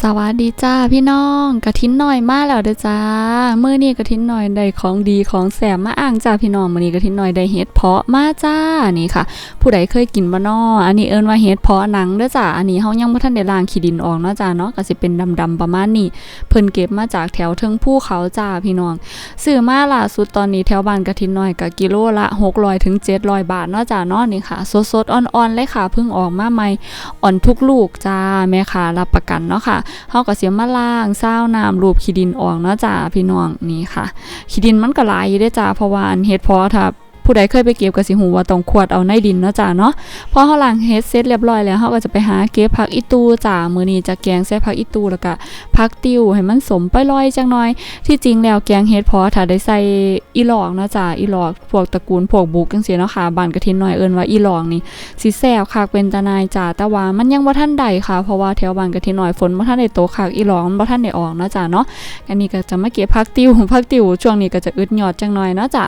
สวัสดีจ้าพี่น้องกระทินหน่อยมาแล้วเด้อจ้าเมื้อนี้กระทินหน่อยได้ของดีของแสบมาอ่างจ้าพี่น้องมื้อนี้กระทินหน่อยได้เฮ็ดเพาะมาจ้านี่ค่ะ ผู้ใดเคยกินบ่นออันนี้เอิ้นว่าเฮ็ดเพาะหนังเด้อจ้าอันนี้เฮายังบ่ทันได้ล้างขี้ดินออกเนาะจ้าเนาะก็สิเป็นดำๆประมาณนี้เพิ่นเก็บมาจากแถวเทิงภูเขาจ้าพี่น้องซื้อมาล่าสุดตอนนี้แถวบ้านกระทินหน่อยก็กิโลละ600ถึง700 บาทเนาะจ้าเนาะนี่ค่ะสดๆอ่อนๆเลยค่ะเพิ่งออกมาใหม่อ่อนทุกลูกจ้าแม่ค้ารับประกันเนาะค่ะเฮาก็เสียมาล่างเศร้าน้ำรูปขี้ดินออกเนาะจ้าพี่น้องนี่ค่ะขี้ดินมันก็หลายอยู่เด้จ้าเพราะว่าอันเฮ็ดพอถ้า ผู้ใดเคยไปเก็บก็สิหูว่าต้องขวดเอาในดินเนาะจ้าเนาะพอเฮาล้างเฮ็ดเสร็จเรียบร้อยแล้วเฮาก็จะไปหาเก็บผักอีตูจ้ามื้อนี้จะแกงใส่ผักอีตูแล้วก็ผักติวให้มันสมไปลอยจังหน่อย ที่จริงแล้วแกงเฮ็ดพอถ้าได้ใส่อีหลอกเนาะจ้าอีหลอกพวกตระกูลพวกบุกจังซี่เนาะค่ะบ้านกระทินหน้อยเอิ้นว่าอีหลอกนี่สิแซ่บคักเป็นตาหนายจ้าแต่ว่ามันยังบ่ทันได้ค่ะ เพราะว่าแถวบ้านกะทิน้อยฝนบ่ทันได้ตกคักอีหลองมันบ่ทันได้ออกเนาะจ้าเนาะอันนี้ก็จะมาเก็บผักติวผักติวช่วงนี้ก็จะอึดยอดจังหน่อยเนาะจ้า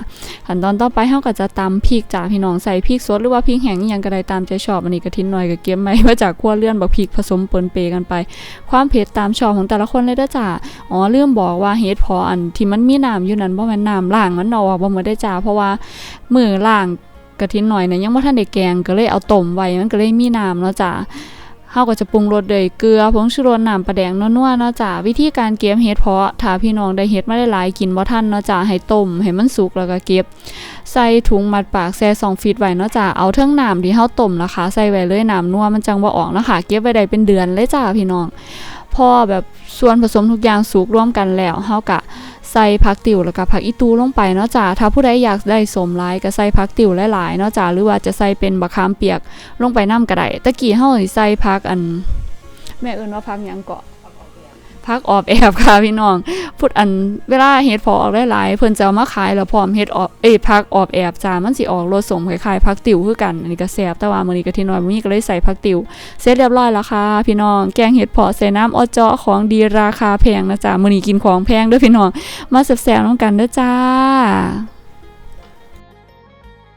ขั้นตอนต่อไปเฮาก็จะตำพริกจ้าพี่น้องใส่พริกสดหรือว่าพริกแห้งยังก็ได้ตามใจชอบอันนี้กระทิ้น้อยก็เก็บไว้มาจากครัวเรือนบักพริกผสมปนเปกันไป ความเผ็ดตามชอบของแต่ละคนเลยด้จ้าอ๋อเลื่อมบอกว่าเฮ็ดพออันที่มันมีน้ำอยู่นั้นบ่แม่นน้ำล้างมันเออกบ่หมดได้จ้าเพราะว่ามือล้างกระทิ้นหน่อยเนี่ยยังบ่ทันได้แกงก็เลยเอาต้มไว้มันก็เลยมีน้ำเนาะจ้ะ เฮาก็จะปรุงรสด้วยเกลือผงชูรสน้ำปลาแดงนัวๆเนาะจ้ะวิธีการเก็บเห็ดเพาะถ้าพี่น้องได้เห็ดมาได้หลายกินบ่ทันเนาะจ้ะให้ต้มให้มันสุกแล้วก็เก็บ ใส่ถุงมัดปากแซ่2ฟีตไว้เนาะจ้ะเอาเทิงน้ำที่เฮาต้มนะคะ ใส่ไว้เลยน้ำนัวมันจังบ่ออกเนาะค่ะเก็บไว้ได้เป็นเดือนเลยจ้ะพี่น้อง พอแบบส่วนผสมทุกอย่างสุกร่วมกันแล้วเฮากะใส่ผักติ๋วแล้วก็ผักอีตูลงไปเนาะจ้าถ้าผู้ใดอยากได้สมหลายก็ใส่ผักติ๋วหลายๆเนาะจ้าหรือว่าจะใส่เป็นบะขามเปียกลงไปน้ำก็ได้ตะกี้เฮาสิใส่ผักอัน แม่เอิ้นว่าผักหยังเกาะผักออบแอบค่ะพี่น้อง พูดอันเวลาเฮ็ดพอออกหลายๆเพิ่นจะเอามาขายแล้วพร้อมเฮ็ดออกเอ้ยผักออบแอบจ้ามันสิออกรสสมคล้ายๆพักติ๋วคือกันอันนี้ก็แซ่บแต่ว่ามื้อนี้ก็ที่น้อยมื้อนี้ก็เลยใส่พักติ๋วเสร็จเรียบร้อยแล้วค่ะพี่น้องแกงเห็ดพอใส่น้ำออเจาะของดีราคาแพงนะจ๊ะมื้อนี้กินของแพงเด้วยพี่น้องมาแซ่บๆน้องกันเด้อจ้า